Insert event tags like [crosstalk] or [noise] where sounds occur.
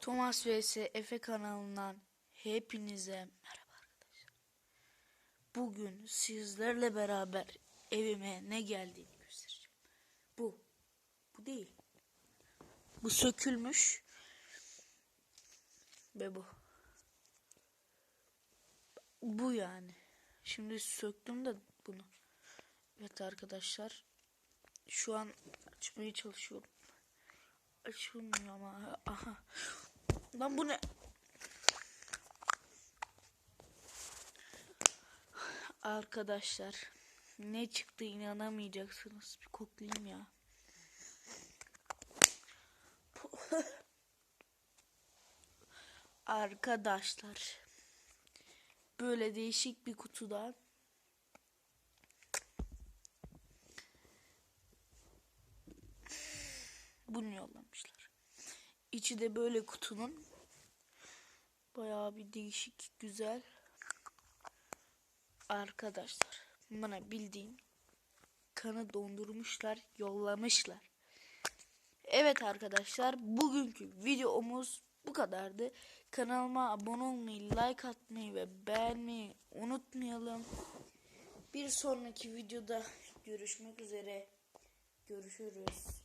Thomas vs Efe kanalından hepinize merhaba arkadaşlar. Bugün sizlerle beraber evime ne geldiğini göstereceğim. Bu. Bu değil. Bu sökülmüş. Ve bu. Bu yani. Şimdi söktüm de bunu. Evet arkadaşlar. Şu an açmaya çalışıyorum. Açılmıyor ama. Aha. Lan bu ne? Arkadaşlar ne çıktı inanamayacaksınız. Bir koklayayım ya. [laughs] Arkadaşlar böyle değişik bir kutuda bunu yollamışlar. İçi de böyle kutunun bayağı bir değişik güzel arkadaşlar bana bildiğin kanı dondurmuşlar yollamışlar. Evet arkadaşlar bugünkü videomuz bu kadardı. Kanalıma abone olmayı, like atmayı ve beğenmeyi unutmayalım. Bir sonraki videoda görüşmek üzere. Görüşürüz.